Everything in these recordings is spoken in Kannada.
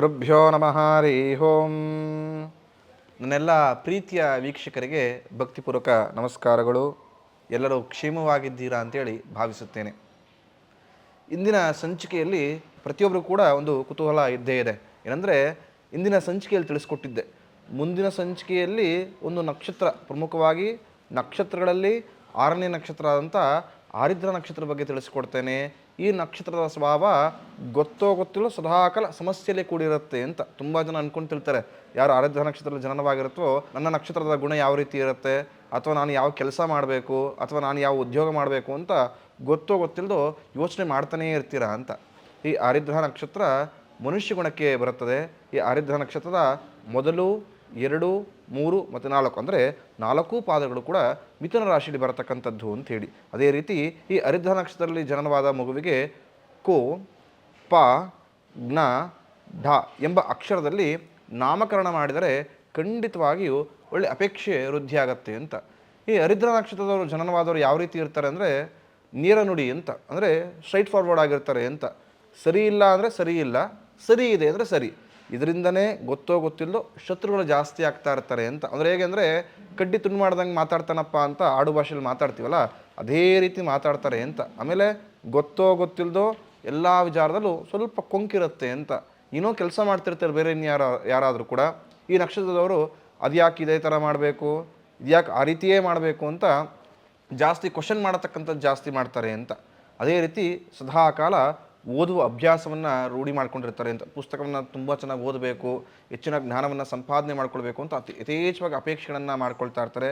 ಗುರುಭ್ಯೋ ನಮಃ ಹರಿ ಓಂ. ನನ್ನೆಲ್ಲ ಪ್ರೀತಿಯ ವೀಕ್ಷಕರಿಗೆ ಭಕ್ತಿಪೂರ್ವಕ ನಮಸ್ಕಾರಗಳು. ಎಲ್ಲರೂ ಕ್ಷೇಮವಾಗಿದ್ದೀರಾ ಅಂತೇಳಿ ಭಾವಿಸುತ್ತೇನೆ. ಇಂದಿನ ಸಂಚಿಕೆಯಲ್ಲಿ ಪ್ರತಿಯೊಬ್ಬರು ಕೂಡ ಒಂದು ಕುತೂಹಲ ಇದ್ದೇ ಇದೆ. ಏನಂದರೆ, ಇಂದಿನ ಸಂಚಿಕೆಯಲ್ಲಿ ತಿಳಿಸ್ಕೊಟ್ಟಿದ್ದೆ. ಮುಂದಿನ ಸಂಚಿಕೆಯಲ್ಲಿ ಒಂದು ನಕ್ಷತ್ರ ಪ್ರಮುಖವಾಗಿ ನಕ್ಷತ್ರಗಳಲ್ಲಿ ಆರನೇ ನಕ್ಷತ್ರ ಆದಂಥ ಆರಿದ್ರ ನಕ್ಷತ್ರ ಬಗ್ಗೆ ತಿಳಿಸ್ಕೊಡ್ತೇನೆ. ಈ ನಕ್ಷತ್ರದ ಸ್ವಭಾವ ಗೊತ್ತೋ ಗೊತ್ತಿಲ್ಲೋ ಸದಾಕಾಲ ಸಮಸ್ಯೆಯಲ್ಲಿ ಕೂಡಿರುತ್ತೆ ಅಂತ ತುಂಬ ಜನ ಅನ್ಕೊಂತಿರ್ತಾರೆ ಯಾರು ಆರಾಧ್ಯ ನಕ್ಷತ್ರದ ಜನನವಾಗಿರುತ್ತೋ ನನ್ನ ನಕ್ಷತ್ರದ ಗುಣ ಯಾವ ರೀತಿ ಇರುತ್ತೆ? ಅಥವಾ ನಾನು ಯಾವ ಕೆಲಸ ಮಾಡಬೇಕು? ಅಥವಾ ನಾನು ಯಾವ ಉದ್ಯೋಗ ಮಾಡಬೇಕು ಅಂತ ಗೊತ್ತೋ ಗೊತ್ತಿಲ್ಲದೋ ಯೋಚನೆ ಮಾಡ್ತಾನೇ ಇರ್ತೀರಾ ಅಂತ. ಈ ಆರಿದ್ರ ನಕ್ಷತ್ರ ಮನುಷ್ಯ ಗುಣಕ್ಕೆ ಬರುತ್ತದೆ. ಈ ಆರಿದ್ರ ನಕ್ಷತ್ರದ ಮೊದಲು ಎರಡು, ಮೂರು ಮತ್ತು ನಾಲ್ಕು. ಅಂದರೆ ನಾಲ್ಕು ಪಾದಗಳು ಕೂಡ ಮಿಥುನ ರಾಶಿಯಲ್ಲಿ ಬರತಕ್ಕಂಥದ್ದು ಹೇಳಿ. ಅದೇ ರೀತಿ ಈ ಹರಿದ್ರ ನಕ್ಷತ್ರದಲ್ಲಿ ಜನನವಾದ ಮಗುವಿಗೆ ಕೋ, ಪ, ಜ್ಞ, ಢ ಎಂಬ ಅಕ್ಷರದಲ್ಲಿ ನಾಮಕರಣ ಮಾಡಿದರೆ ಖಂಡಿತವಾಗಿಯೂ ಒಳ್ಳೆ ಅಪೇಕ್ಷೆ ವೃದ್ಧಿಯಾಗತ್ತೆ ಅಂತ. ಈ ಹರಿದ್ರ ನಕ್ಷತ್ರದವರು ಜನನವಾದವರು ಯಾವ ರೀತಿ ಇರ್ತಾರೆ ಅಂದರೆ ನೇರ ನುಡಿ ಅಂತ. ಅಂದರೆ ಸ್ಟ್ರೈಟ್ ಫಾರ್ವರ್ಡ್ ಆಗಿರ್ತಾರೆ ಅಂತ. ಸರಿ ಇಲ್ಲ ಅಂದರೆ ಸರಿ ಇಲ್ಲ, ಸರಿ ಇದೆ ಅಂದರೆ ಸರಿ. ಇದರಿಂದನೇ ಗೊತ್ತೋ ಗೊತ್ತಿಲ್ಲದೋ ಶತ್ರುಗಳು ಜಾಸ್ತಿ ಆಗ್ತಾ ಇರ್ತಾರೆ ಅಂತ. ಅಂದರೆ ಹೇಗೆ ಅಂದರೆ ಕಡ್ಡಿ ತುಂಡು ಮಾಡ್ದಂಗೆ ಮಾತಾಡ್ತಾನಪ್ಪ ಅಂತ ಆಡು ಭಾಷೆಯಲ್ಲಿ ಮಾತಾಡ್ತೀವಲ್ಲ, ಅದೇ ರೀತಿ ಮಾತಾಡ್ತಾರೆ ಅಂತ. ಆಮೇಲೆ ಗೊತ್ತೋ ಗೊತ್ತಿಲ್ಲದೋ ಎಲ್ಲ ವಿಚಾರದಲ್ಲೂ ಸ್ವಲ್ಪ ಕೊಂಕಿರುತ್ತೆ ಅಂತ. ಏನೋ ಕೆಲಸ ಮಾಡ್ತಿರ್ತಾರೆ ಬೇರೆ ಇನ್ಯಾರ ಯಾರಾದರೂ ಕೂಡ. ಈ ನಕ್ಷತ್ರದವರು ಅದ್ಯಾಕೆ ಇದೇ ಥರ ಮಾಡಬೇಕು, ಇದ್ಯಾಕೆ ಆ ರೀತಿಯೇ ಮಾಡಬೇಕು ಅಂತ ಜಾಸ್ತಿ ಕ್ವಶನ್ ಮಾಡತಕ್ಕಂಥದ್ದು ಜಾಸ್ತಿ ಮಾಡ್ತಾರೆ ಅಂತ. ಅದೇ ರೀತಿ ಸದಾ ಕಾಲ ಓದುವ ಅಭ್ಯಾಸವನ್ನು ರೂಢಿ ಮಾಡ್ಕೊಂಡಿರ್ತಾರೆ ಅಂತ. ಪುಸ್ತಕವನ್ನು ತುಂಬ ಚೆನ್ನಾಗಿ ಓದಬೇಕು ಹೆಚ್ಚಿನ ಜ್ಞಾನವನ್ನು ಸಂಪಾದನೆ ಮಾಡ್ಕೊಳ್ಬೇಕು ಅಂತ ಅತಿ ಯಥೇಚ್ಛವಾಗಿ ಅಪೇಕ್ಷೆಗಳನ್ನು ಮಾಡ್ಕೊಳ್ತಾ ಇರ್ತಾರೆ.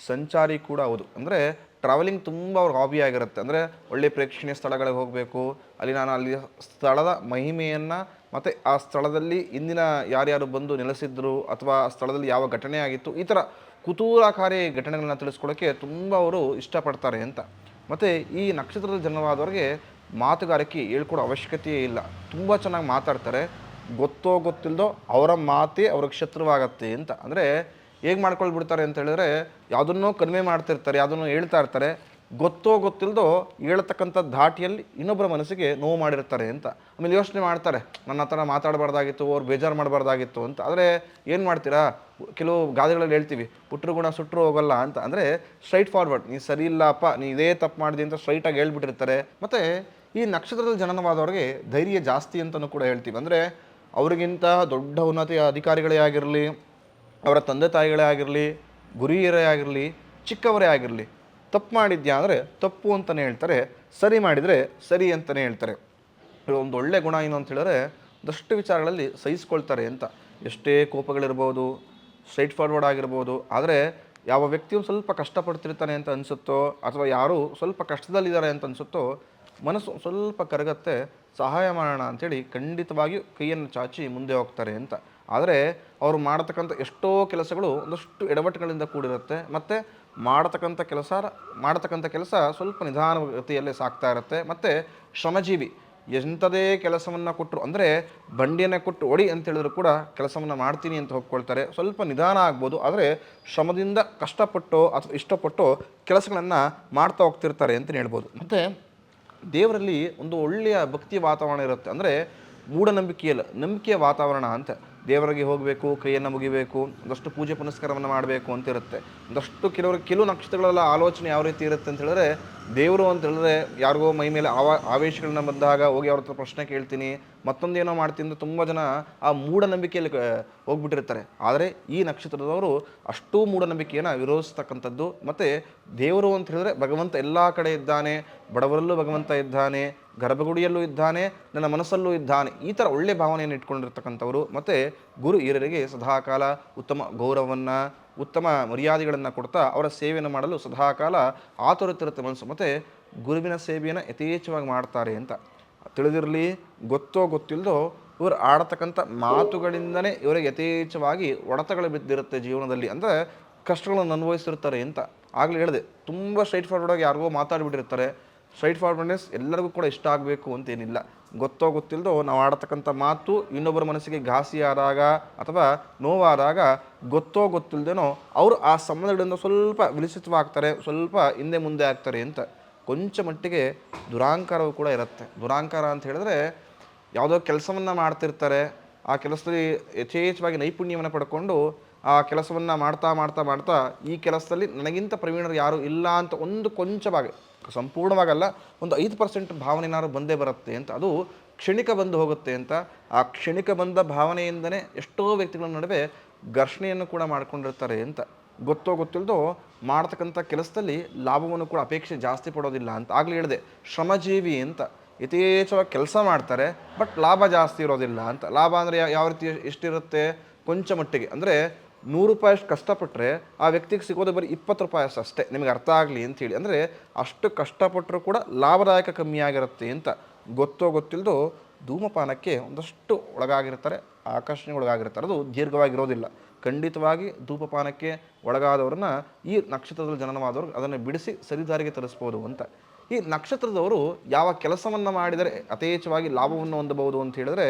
ಸಂಚಾರಿ ಕೂಡ ಹೌದು. ಅಂದರೆ ಟ್ರಾವೆಲಿಂಗ್ ತುಂಬ ಅವ್ರ ಹಾಬಿ ಆಗಿರುತ್ತೆ. ಅಂದರೆ ಒಳ್ಳೆ ಪ್ರೇಕ್ಷಣೀಯ ಸ್ಥಳಗಳಿಗೆ ಹೋಗಬೇಕು, ಅಲ್ಲಿ ನಾನು ಅಲ್ಲಿ ಸ್ಥಳದ ಮಹಿಮೆಯನ್ನು ಮತ್ತು ಆ ಸ್ಥಳದಲ್ಲಿ ಇಂದಿನ ಯಾರ್ಯಾರು ಬಂದು ನೆಲೆಸಿದ್ರು ಅಥವಾ ಆ ಸ್ಥಳದಲ್ಲಿ ಯಾವ ಘಟನೆ ಆಗಿತ್ತು, ಈ ಥರ ಕುತೂಹಲಕಾರಿ ಘಟನೆಗಳನ್ನ ತಿಳಿಸ್ಕೊಳ್ಳೋಕ್ಕೆ ತುಂಬ ಅವರು ಇಷ್ಟಪಡ್ತಾರೆ ಅಂತ. ಮತ್ತು ಈ ನಕ್ಷತ್ರದ ಜನವಾದವರಿಗೆ ಮಾತುಗಾರಿಕೆ ಹೇಳ್ಕೊಡೋ ಅವಶ್ಯಕತೆಯೇ ಇಲ್ಲ. ತುಂಬ ಚೆನ್ನಾಗಿ ಮಾತಾಡ್ತಾರೆ. ಗೊತ್ತೋ ಗೊತ್ತಿಲ್ಲದೋ ಅವರ ಮಾತೇ ಅವ್ರಿಗೆ ಶತ್ರುವಾಗತ್ತೆ ಅಂತ. ಅಂದರೆ ಹೇಗೆ ಮಾಡ್ಕೊಳ್ಬಿಡ್ತಾರೆ ಅಂತ ಹೇಳಿದ್ರೆ ಯಾವುದನ್ನೋ ಕಡಿಮೆ ಮಾಡ್ತಿರ್ತಾರೆ, ಯಾವುದನ್ನೋ ಹೇಳ್ತಾ ಇರ್ತಾರೆ. ಗೊತ್ತೋ ಗೊತ್ತಿಲ್ಲದೋ ಹೇಳ್ತಕ್ಕಂಥ ಧಾಟಿಯಲ್ಲಿ ಇನ್ನೊಬ್ಬರ ಮನಸ್ಸಿಗೆ ನೋವು ಮಾಡಿರ್ತಾರೆ ಅಂತ. ಆಮೇಲೆ ಯೋಚನೆ ಮಾಡ್ತಾರೆ, ನನ್ನ ಹತ್ರ ಮಾತಾಡಬಾರ್ದಾಗಿತ್ತು, ಅವ್ರು ಬೇಜಾರು ಮಾಡಬಾರ್ದಾಗಿತ್ತು ಅಂತ. ಆದರೆ ಏನು ಮಾಡ್ತೀರಾ? ಕೆಲವು ಗಾದೆಗಳಲ್ಲಿ ಹೇಳ್ತೀವಿ ಹುಟ್ಟರು ಗುಣ ಸುಟ್ಟರು ಹೋಗಲ್ಲ ಅಂತ. ಅಂದರೆ ಸ್ಟ್ರೈಟ್ ಫಾರ್ವರ್ಡ್ ನೀ ಸರಿ ಇಲ್ಲಪ್ಪ, ನೀ ಇದೇ ತಪ್ಪು ಮಾಡಿದೆ ಅಂತ ಸ್ಟ್ರೈಟಾಗಿ ಹೇಳ್ಬಿಟ್ಟಿರ್ತಾರೆ. ಮತ್ತು ಈ ನಕ್ಷತ್ರದಲ್ಲಿ ಜನನವಾದವ್ರಿಗೆ ಧೈರ್ಯ ಜಾಸ್ತಿ ಅಂತಲೂ ಕೂಡ ಹೇಳ್ತೀವಿ. ಅಂದರೆ ಅವರಿಗಿಂತ ದೊಡ್ಡ ಉನ್ನತಿಯ ಅಧಿಕಾರಿಗಳೇ ಆಗಿರಲಿ, ಅವರ ತಂದೆ ತಾಯಿಗಳೇ ಆಗಿರಲಿ ಗುರಿಯರೇ ಆಗಿರಲಿ, ಚಿಕ್ಕವರೇ ಆಗಿರಲಿ, ತಪ್ಪು ಮಾಡಿದ್ಯಾ ಅಂದರೆ ತಪ್ಪು ಅಂತಲೇ ಹೇಳ್ತಾರೆ, ಸರಿ ಮಾಡಿದರೆ ಸರಿ ಅಂತಲೇ ಹೇಳ್ತಾರೆ. ಒಂದು ಒಳ್ಳೆ ಗುಣ ಏನು ಅಂತ ಹೇಳಿದ್ರೆ ಒಂದಷ್ಟು ವಿಚಾರಗಳಲ್ಲಿ ಸಹಿಸ್ಕೊಳ್ತಾರೆ ಅಂತ. ಎಷ್ಟೇ ಕೋಪಗಳಿರ್ಬೋದು, ಸ್ಟ್ರೈಟ್ ಫಾರ್ವರ್ಡ್ ಆಗಿರ್ಬೋದು, ಆದರೆ ಯಾವ ವ್ಯಕ್ತಿಯು ಸ್ವಲ್ಪ ಕಷ್ಟಪಡ್ತಿರ್ತಾನೆ ಅಂತ ಅನಿಸುತ್ತೋ ಅಥವಾ ಯಾರು ಸ್ವಲ್ಪ ಕಷ್ಟದಲ್ಲಿದ್ದಾರೆ ಅಂತ ಅನಿಸುತ್ತೋ ಮನಸ್ಸು ಸ್ವಲ್ಪ ಕರಗತ್ತೆ, ಸಹಾಯ ಮಾಡೋಣ ಅಂಥೇಳಿ ಖಂಡಿತವಾಗಿಯೂ ಕೈಯನ್ನು ಚಾಚಿ ಮುಂದೆ ಹೋಗ್ತಾರೆ ಅಂತ. ಆದರೆ ಅವರು ಮಾಡತಕ್ಕಂಥ ಎಷ್ಟೋ ಕೆಲಸಗಳು ಒಂದಷ್ಟು ಎಡವಟ್ಟುಗಳಿಂದ ಕೂಡಿರುತ್ತೆ. ಮತ್ತು ಮಾಡತಕ್ಕಂಥ ಕೆಲಸ ಮಾಡತಕ್ಕಂಥ ಕೆಲಸ ಸ್ವಲ್ಪ ನಿಧಾನಗತಿಯಲ್ಲೇ ಸಾಗ್ತಾ ಇರುತ್ತೆ. ಮತ್ತು ಶ್ರಮಜೀವಿ, ಎಂಥದೇ ಕೆಲಸವನ್ನು ಕೊಟ್ಟರು ಅಂದರೆ ಬಂಡಿಯನ್ನು ಕೊಟ್ಟು ಒಡಿ ಅಂತ ಹೇಳಿದ್ರು ಕೂಡ ಕೆಲಸವನ್ನು ಮಾಡ್ತೀನಿ ಅಂತ ಒಪ್ಕೊಳ್ತಾರೆ ಸ್ವಲ್ಪ ನಿಧಾನ ಆಗ್ಬೋದು, ಆದರೆ ಶ್ರಮದಿಂದ ಕಷ್ಟಪಟ್ಟು ಅಥವಾ ಇಷ್ಟಪಟ್ಟು ಕೆಲಸಗಳನ್ನು ಮಾಡ್ತಾ ಹೋಗ್ತಿರ್ತಾರೆ ಅಂತಲೇ ಹೇಳ್ಬೋದು. ಮತ್ತು ದೇವರಲ್ಲಿ ಒಂದು ಒಳ್ಳೆಯ ಭಕ್ತಿ ವಾತಾವರಣ ಇರುತ್ತೆ. ಅಂದರೆ ಮೂಢನಂಬಿಕೆಯಲ್ಲ ನಂಬಿಕೆಯ ವಾತಾವರಣ ಅಂತ. ದೇವರಿಗೆ ಹೋಗಬೇಕು ಕೈಯನ್ನು ಮುಗಿಬೇಕು, ಒಂದಷ್ಟು ಪೂಜೆ ಪುನಸ್ಕಾರವನ್ನು ಮಾಡಬೇಕು ಅಂತ ಇರುತ್ತೆ. ಒಂದಷ್ಟು ಕೆಲವರು, ಕೆಲವು ನಕ್ಷತ್ರಗಳೆಲ್ಲ ಆಲೋಚನೆ ಯಾವ ರೀತಿ ಇರುತ್ತೆ ಅಂತ ಹೇಳಿದ್ರೆ, ದೇವರು ಅಂತ ಹೇಳಿದ್ರೆ ಯಾರಿಗೋ ಮೈ ಮೇಲೆ ಆವ, ಆವೇಶಗಳನ್ನ ಬಂದಾಗ ಹೋಗಿ ಅವ್ರ ಹತ್ರ ಪ್ರಶ್ನೆ ಕೇಳ್ತೀನಿ ಮತ್ತೊಂದೇನೋ ಮಾಡ್ತೀನಿ ಅಂತ ತುಂಬ ಜನ ಆ ಮೂಢನಂಬಿಕೆಯಲ್ಲಿ ಹೋಗ್ಬಿಟ್ಟಿರ್ತಾರೆ. ಆದರೆ ಈ ನಕ್ಷತ್ರದವರು ಅಷ್ಟೂ ಮೂಢನಂಬಿಕೆಯನ್ನು ವಿರೋಧಿಸ್ತಕ್ಕಂಥದ್ದು. ಮತ್ತು ದೇವರು ಅಂತ ಹೇಳಿದ್ರೆ ಭಗವಂತ ಎಲ್ಲ ಕಡೆ ಇದ್ದಾನೆ, ಬಡವರಲ್ಲೂ ಭಗವಂತ ಇದ್ದಾನೆ ಗರ್ಭಗುಡಿಯಲ್ಲೂ ಇದ್ದಾನೆ, ನನ್ನ ಮನಸ್ಸಲ್ಲೂ ಇದ್ದಾನೆ. ಈ ಥರ ಒಳ್ಳೆ ಭಾವನೆಯನ್ನು ಇಟ್ಕೊಂಡಿರ್ತಕ್ಕಂಥವರು. ಮತ್ತು ಗುರು ಹಿರಿಯರಿಗೆ ಸದಾಕಾಲ ಉತ್ತಮ ಗೌರವವನ್ನು, ಉತ್ತಮ ಮರ್ಯಾದೆಗಳನ್ನು ಕೊಡ್ತಾ ಅವರ ಸೇವೆಯನ್ನು ಮಾಡಲು ಸದಾಕಾಲ ಆತುರತಿರುತ್ತೆ ಮನಸ್ಸು. ಮತ್ತು ಗುರುವಿನ ಸೇವೆಯನ್ನು ಯಥೇಚ್ಛವಾಗಿ ಮಾಡ್ತಾರೆ ಅಂತ ತಿಳಿದಿರಲಿ, ಗೊತ್ತೋ ಗೊತ್ತಿಲ್ಲದೋ ಇವರು ಆಡತಕ್ಕಂಥ ಮಾತುಗಳಿಂದನೇ ಇವರಿಗೆ ಯಥೇಚ್ಛವಾಗಿ ಒಡತಗಳು ಬಿದ್ದಿರುತ್ತೆ ಜೀವನದಲ್ಲಿ ಅಂದರೆ ಕಷ್ಟಗಳನ್ನು ಅನುಭವಿಸಿರ್ತಾರೆ ಅಂತ ಆಗಲೇ ಹೇಳಿದೆ. ತುಂಬ ಸ್ಟ್ರೈಟ್ ಫಾರ್ವರ್ಡಾಗಿ ಯಾರಿಗೋ ಮಾತಾಡಿಬಿಟ್ಟಿರ್ತಾರೆ. ಸ್ಟ್ರೈಟ್ ಫಾರ್ವರ್ಡ್ನೆಸ್ ಎಲ್ಲರಿಗೂ ಕೂಡ ಇಷ್ಟ ಆಗಬೇಕು ಅಂತೇನಿಲ್ಲ. ಗೊತ್ತೋ ಗೊತ್ತಿಲ್ಲದೋ ನಾವು ಆಡತಕ್ಕಂಥ ಮಾತು ಇನ್ನೊಬ್ಬರ ಮನಸ್ಸಿಗೆ ಘಾಸಿ ಆದಾಗ ಅಥವಾ ನೋವಾದಾಗ ಗೊತ್ತೋ ಗೊತ್ತಿಲ್ಲದೇನೋ ಅವರು ಆ ಸಂಬಂಧಗಳಿಂದ ಸ್ವಲ್ಪ ವಿಲಿಸಿತವಾಗ್ತಾರೆ, ಸ್ವಲ್ಪ ಹಿಂದೆ ಮುಂದೆ ಆಗ್ತಾರೆ ಅಂತ ಕೊಂಚ ಮಟ್ಟಿಗೆ ದುರಾಂಕಾರವು ಕೂಡ ಇರುತ್ತೆ. ದುರಾಂಕಾರ ಅಂತ ಹೇಳಿದ್ರೆ ಯಾವುದೋ ಕೆಲಸವನ್ನು ಮಾಡ್ತಿರ್ತಾರೆ, ಆ ಕೆಲಸದಲ್ಲಿ ಯಥೇಚ್ಛವಾಗಿ ನೈಪುಣ್ಯವನ್ನು ಪಡ್ಕೊಂಡು ಆ ಕೆಲಸವನ್ನು ಮಾಡ್ತಾ ಮಾಡ್ತಾ ಮಾಡ್ತಾ ಈ ಕೆಲಸದಲ್ಲಿ ನನಗಿಂತ ಪ್ರವೀಣರು ಯಾರು ಇಲ್ಲ ಅಂತ ಒಂದು ಕೊಂಚ ಭಾಗ ಸಂಪೂರ್ಣವಾಗಲ್ಲ, ಒಂದು ಐದು ಪರ್ಸೆಂಟ್ ಭಾವನೆ ಏನಾದ್ರು ಬಂದೇ ಬರುತ್ತೆ ಅಂತ, ಅದು ಕ್ಷಣಿಕ ಬಂದು ಹೋಗುತ್ತೆ ಅಂತ, ಆ ಕ್ಷಣಿಕ ಬಂದ ಭಾವನೆಯಿಂದನೇ ಎಷ್ಟೋ ವ್ಯಕ್ತಿಗಳ ನಡುವೆ ಘರ್ಷಣೆಯನ್ನು ಕೂಡ ಮಾಡ್ಕೊಂಡಿರ್ತಾರೆ ಅಂತ ಗೊತ್ತೋ ಗೊತ್ತಿಲ್ಲದೋ ಮಾಡ್ತಕ್ಕಂಥ ಕೆಲಸದಲ್ಲಿ ಲಾಭವನ್ನು ಕೂಡ ಅಪೇಕ್ಷೆ ಜಾಸ್ತಿ ಪಡೋದಿಲ್ಲ ಅಂತ ಆಗಲೇ ಹೇಳಿದೆ. ಶ್ರಮಜೀವಿ ಅಂತ, ಯಥೇಚ್ಛವಾಗಿ ಕೆಲಸ ಮಾಡ್ತಾರೆ, ಬಟ್ ಲಾಭ ಜಾಸ್ತಿ ಇರೋದಿಲ್ಲ ಅಂತ. ಲಾಭ ಅಂದರೆ ಯಾವ ರೀತಿ ಎಷ್ಟಿರುತ್ತೆ? ಕೊಂಚ ಮಟ್ಟಿಗೆ ಅಂದರೆ ನೂರು ರೂಪಾಯಿ ಅಷ್ಟು ಕಷ್ಟಪಟ್ಟರೆ ಆ ವ್ಯಕ್ತಿಗೆ ಸಿಗೋದು ಬರೀ ಇಪ್ಪತ್ತು ರೂಪಾಯಿ ಅಷ್ಟು. ಅಷ್ಟೇ. ನಿಮಗೆ ಅರ್ಥ ಆಗಲಿ ಅಂತೇಳಿ. ಅಂದರೆ ಅಷ್ಟು ಕಷ್ಟಪಟ್ಟರೂ ಕೂಡ ಲಾಭದಾಯಕ ಕಮ್ಮಿ ಆಗಿರುತ್ತೆ ಅಂತ ಗೊತ್ತೋ ಗೊತ್ತಿಲ್ಲದೋ ಧೂಮಪಾನಕ್ಕೆ ಒಂದಷ್ಟು ಒಳಗಾಗಿರ್ತಾರೆ, ಆಕರ್ಷಣೆಗೆ ಒಳಗಾಗಿರ್ತಾರೆ. ಅದು ದೀರ್ಘವಾಗಿರೋದಿಲ್ಲ. ಖಂಡಿತವಾಗಿ ಧೂಮಪಾನಕ್ಕೆ ಒಳಗಾದವ್ರನ್ನ ಈ ನಕ್ಷತ್ರದಲ್ಲಿ ಜನನವಾದವ್ರು ಅದನ್ನು ಬಿಡಿಸಿ ಸರಿದಾರಿಗೆ ತರಿಸ್ಬೋದು ಅಂತ. ಈ ನಕ್ಷತ್ರದವರು ಯಾವ ಕೆಲಸವನ್ನು ಮಾಡಿದರೆ ಯಥೇಚ್ಛವಾಗಿ ಲಾಭವನ್ನು ಹೊಂದಬಹುದು ಅಂತ ಹೇಳಿದ್ರೆ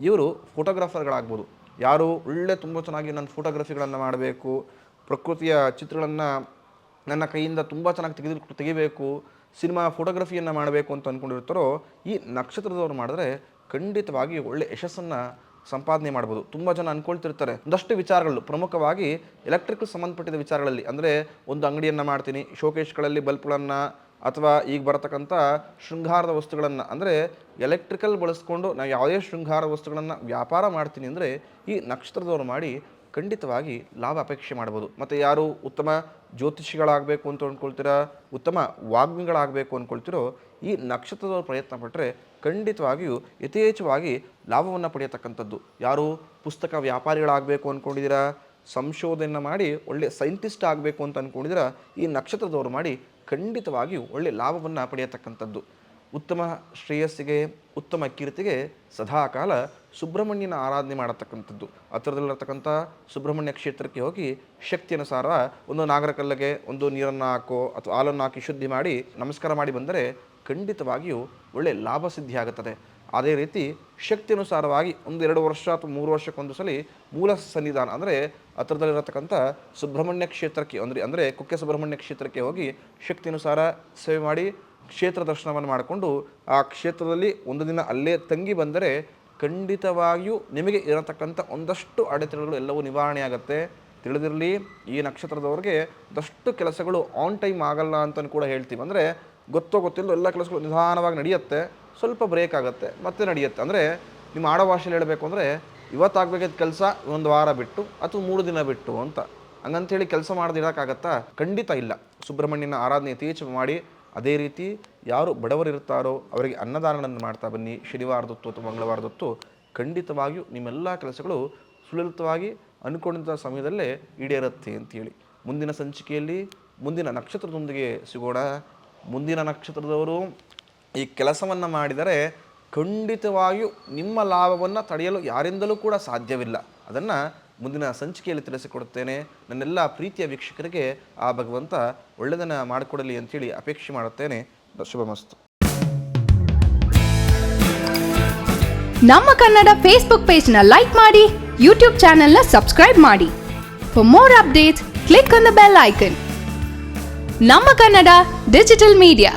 ಇವರು ಫೋಟೋಗ್ರಾಫರ್ಗಳಾಗ್ಬೋದು ಯಾರು ಒಳ್ಳೆ ತುಂಬ ಚೆನ್ನಾಗಿ ನನ್ನ ಫೋಟೋಗ್ರಫಿಗಳನ್ನು ಮಾಡಬೇಕು, ಪ್ರಕೃತಿಯ ಚಿತ್ರಗಳನ್ನು ನನ್ನ ಕೈಯಿಂದ ತುಂಬ ಚೆನ್ನಾಗಿ ತೆಗೆದು ತೆಗಿಬೇಕು, ಸಿನಿಮಾ ಫೋಟೋಗ್ರಫಿಯನ್ನು ಮಾಡಬೇಕು ಅಂತ ಅಂದ್ಕೊಂಡಿರ್ತಾರೋ ಈ ನಕ್ಷತ್ರದವ್ರು ಮಾಡಿದ್ರೆ ಖಂಡಿತವಾಗಿ ಒಳ್ಳೆ ಯಶಸ್ಸನ್ನು ಸಂಪಾದನೆ ಮಾಡ್ಬೋದು. ತುಂಬ ಜನ ಅಂದ್ಕೊಳ್ತಿರ್ತಾರೆ ಒಂದಷ್ಟು ವಿಚಾರಗಳು, ಪ್ರಮುಖವಾಗಿ ಎಲೆಕ್ಟ್ರಿಕಲ್ ಸಂಬಂಧಪಟ್ಟಿದ ವಿಚಾರಗಳಲ್ಲಿ. ಅಂದರೆ ಒಂದು ಅಂಗಡಿಯನ್ನು ಮಾಡ್ತೀನಿ ಶೋಕೇಶ್ಗಳಲ್ಲಿ ಬಲ್ಪ್ಗಳನ್ನು ಅಥವಾ ಈಗ ಬರತಕ್ಕಂಥ ಶೃಂಗಾರದ ವಸ್ತುಗಳನ್ನು, ಅಂದರೆ ಎಲೆಕ್ಟ್ರಿಕಲ್ ಬಳಸ್ಕೊಂಡು ನಾವು ಯಾವುದೇ ಶೃಂಗಾರ ವಸ್ತುಗಳನ್ನು ವ್ಯಾಪಾರ ಮಾಡ್ತೀನಿ ಅಂದರೆ ಈ ನಕ್ಷತ್ರದವರು ಮಾಡಿ ಖಂಡಿತವಾಗಿ ಲಾಭ ಅಪೇಕ್ಷೆ ಮಾಡ್ಬೋದು. ಮತ್ತು ಯಾರು ಉತ್ತಮ ಜ್ಯೋತಿಷಿಗಳಾಗಬೇಕು ಅಂತ ಅಂದ್ಕೊಳ್ತೀರಾ ಉತ್ತಮ ವಾಗ್ಮಿಗಳಾಗಬೇಕು ಅಂದ್ಕೊಳ್ತಿರೋ ಈ ನಕ್ಷತ್ರದವರು ಪ್ರಯತ್ನ ಪಟ್ಟರೆ ಖಂಡಿತವಾಗಿಯೂ ಯಥೇಚ್ಛವಾಗಿ ಲಾಭವನ್ನು ಪಡೆಯತಕ್ಕಂಥದ್ದು. ಯಾರು ಪುಸ್ತಕ ವ್ಯಾಪಾರಿಗಳಾಗಬೇಕು ಅಂದ್ಕೊಂಡಿದ್ದೀರಾ ಸಂಶೋಧನೆ ಮಾಡಿ ಒಳ್ಳೆ ಸೈಂಟಿಸ್ಟ್ ಆಗಬೇಕು ಅಂತ ಅಂದ್ಕೊಂಡಿದ್ದೀರಾ ಈ ನಕ್ಷತ್ರದವರು ಮಾಡಿ ಖಂಡಿತವಾಗಿಯೂ ಒಳ್ಳೆಯ ಲಾಭವನ್ನು ಪಡೆಯತಕ್ಕಂಥದ್ದು. ಉತ್ತಮ ಶ್ರೇಯಸ್ಸಿಗೆ, ಉತ್ತಮ ಕೀರ್ತಿಗೆ ಸದಾಕಾಲ ಸುಬ್ರಹ್ಮಣ್ಯನ ಆರಾಧನೆ ಮಾಡತಕ್ಕಂಥದ್ದು. ಹತ್ತಿರದಲ್ಲಿರತಕ್ಕಂಥ ಸುಬ್ರಹ್ಮಣ್ಯ ಕ್ಷೇತ್ರಕ್ಕೆ ಹೋಗಿ ಶಕ್ತಿ ಅನುಸಾರ ಒಂದು ನಾಗರಕಲ್ಲಗೆ ಒಂದು ನೀರನ್ನು ಹಾಕೋ ಅಥವಾ ಹಾಲನ್ನು ಹಾಕಿ ಶುದ್ಧಿ ಮಾಡಿ ನಮಸ್ಕಾರ ಮಾಡಿ ಬಂದರೆ ಖಂಡಿತವಾಗಿಯೂ ಒಳ್ಳೆಯ ಲಾಭ ಸಿದ್ಧಿ ಆಗುತ್ತದೆ ಅದೇ ರೀತಿ ಶಕ್ತಿ ಅನುಸಾರವಾಗಿ ಒಂದು ಎರಡು ವರ್ಷ ಅಥವಾ ಮೂರು ವರ್ಷಕ್ಕೊಂದು ಸಲ ಮೂಲ ಸನ್ನಿಧಾನ ಅಂದರೆ ಹತ್ರದಲ್ಲಿರತಕ್ಕಂಥ ಸುಬ್ರಹ್ಮಣ್ಯ ಕ್ಷೇತ್ರಕ್ಕೆ ಅಂದರೆ ಅಂದರೆ ಕುಕ್ಕೆ ಸುಬ್ರಹ್ಮಣ್ಯ ಕ್ಷೇತ್ರಕ್ಕೆ ಹೋಗಿ ಶಕ್ತಿ ಅನುಸಾರ ಸೇವೆ ಮಾಡಿ ಕ್ಷೇತ್ರ ದರ್ಶನವನ್ನು ಮಾಡಿಕೊಂಡು ಆ ಕ್ಷೇತ್ರದಲ್ಲಿ ಒಂದು ದಿನ ಅಲ್ಲೇ ತಂಗಿ ಬಂದರೆ ಖಂಡಿತವಾಗಿಯೂ ನಿಮಗೆ ಇರತಕ್ಕಂಥ ಒಂದಷ್ಟು ಅಡೆತಡೆಗಳು ಎಲ್ಲವೂ ನಿವಾರಣೆ ಆಗುತ್ತೆ. ತಿಳಿದಿರಲಿ, ಈ ನಕ್ಷತ್ರದವ್ರಿಗೆ ಒಂದಷ್ಟು ಕೆಲಸಗಳು ಆನ್ ಟೈಮ್ ಆಗಲ್ಲ ಅಂತ ಕೂಡ ಹೇಳ್ತೀವಿ. ಅಂದರೆ ಗೊತ್ತೋ ಗೊತ್ತಿಲ್ಲೋ ಎಲ್ಲ ಕೆಲಸಗಳು ನಿಧಾನವಾಗಿ ನಡೆಯುತ್ತೆ. ಸ್ವಲ್ಪ ಬ್ರೇಕ್ ಆಗುತ್ತೆ. ಮತ್ತೆ ನಡೆಯುತ್ತೆ. ಅಂದರೆ ನಿಮ್ಮ ಆಡೋ ಭಾಷೆಯಲ್ಲಿ ಹೇಳಬೇಕು ಅಂದರೆ ಇವತ್ತಾಗಬೇಕಾದ ಕೆಲಸ ಒಂದು ವಾರ ಬಿಟ್ಟು ಅಥವಾ ಮೂರು ದಿನ ಬಿಟ್ಟು ಅಂತ. ಹಂಗಂತೇಳಿ ಕೆಲಸ ಮಾಡದೆ ಇರೋಕ್ಕಾಗತ್ತಾ ಖಂಡಿತ ಇಲ್ಲ. ಸುಬ್ರಹ್ಮಣ್ಯನ ಆರಾಧನೆ ಯಥೇಚ್ಛ ಮಾಡಿ ಅದೇ ರೀತಿ ಯಾರು ಬಡವರಿರ್ತಾರೋ ಅವರಿಗೆ ಅನ್ನದಾನಗಳನ್ನು ಮಾಡ್ತಾ ಬನ್ನಿ. ಶನಿವಾರದೊತ್ತು ಅಥವಾ ಮಂಗಳವಾರದೊತ್ತು ಖಂಡಿತವಾಗಿಯೂ ನಿಮ್ಮೆಲ್ಲ ಕೆಲಸಗಳು ಸುಲಲಿತವಾಗಿ ಅನ್ಕೊಂಡಂಥ ಸಮಯದಲ್ಲೇ ಈಡೇರುತ್ತೆ ಅಂತೇಳಿ. ಮುಂದಿನ ಸಂಚಿಕೆಯಲ್ಲಿ ಮುಂದಿನ ನಕ್ಷತ್ರದೊಂದಿಗೆ ಸಿಗೋಣ. ಮುಂದಿನ ನಕ್ಷತ್ರದವರು ಈ ಕೆಲಸವನ್ನು ಮಾಡಿದರೆ ಖಂಡಿತವಾಗಿಯೂ ನಿಮ್ಮ ಲಾಭವನ್ನು ತಡೆಯಲು ಯಾರಿಂದಲೂ ಕೂಡ ಸಾಧ್ಯವಿಲ್ಲ. ಅದನ್ನು ಮುಂದಿನ ಸಂಚಿಕೆಯಲ್ಲಿ ತಿಳಿಸಿಕೊಡುತ್ತೇನೆ. ನನ್ನೆಲ್ಲ ಪ್ರೀತಿಯ ವೀಕ್ಷಕರಿಗೆ ಆ ಭಗವಂತ ಒಳ್ಳೆಯದನ್ನು ಮಾಡಿಕೊಡಲಿ ಅಂತೇಳಿ ಅಪೇಕ್ಷೆ ಮಾಡುತ್ತೇನೆ. ಶುಭಮಸ್ತು. ನಮ್ಮ ಕನ್ನಡ ಫೇಸ್ಬುಕ್ ಪೇಜ್ನ ಲೈಕ್ ಮಾಡಿ ಯೂಟ್ಯೂಬ್ ಚಾನೆಲ್ನ ಸಬ್ಸ್ಕ್ರೈಬ್ ಮಾಡಿ. For more updates click on the bell icon ನಮ್ಮ ಕನ್ನಡ ಡಿಜಿಟಲ್ ಮೀಡಿಯಾ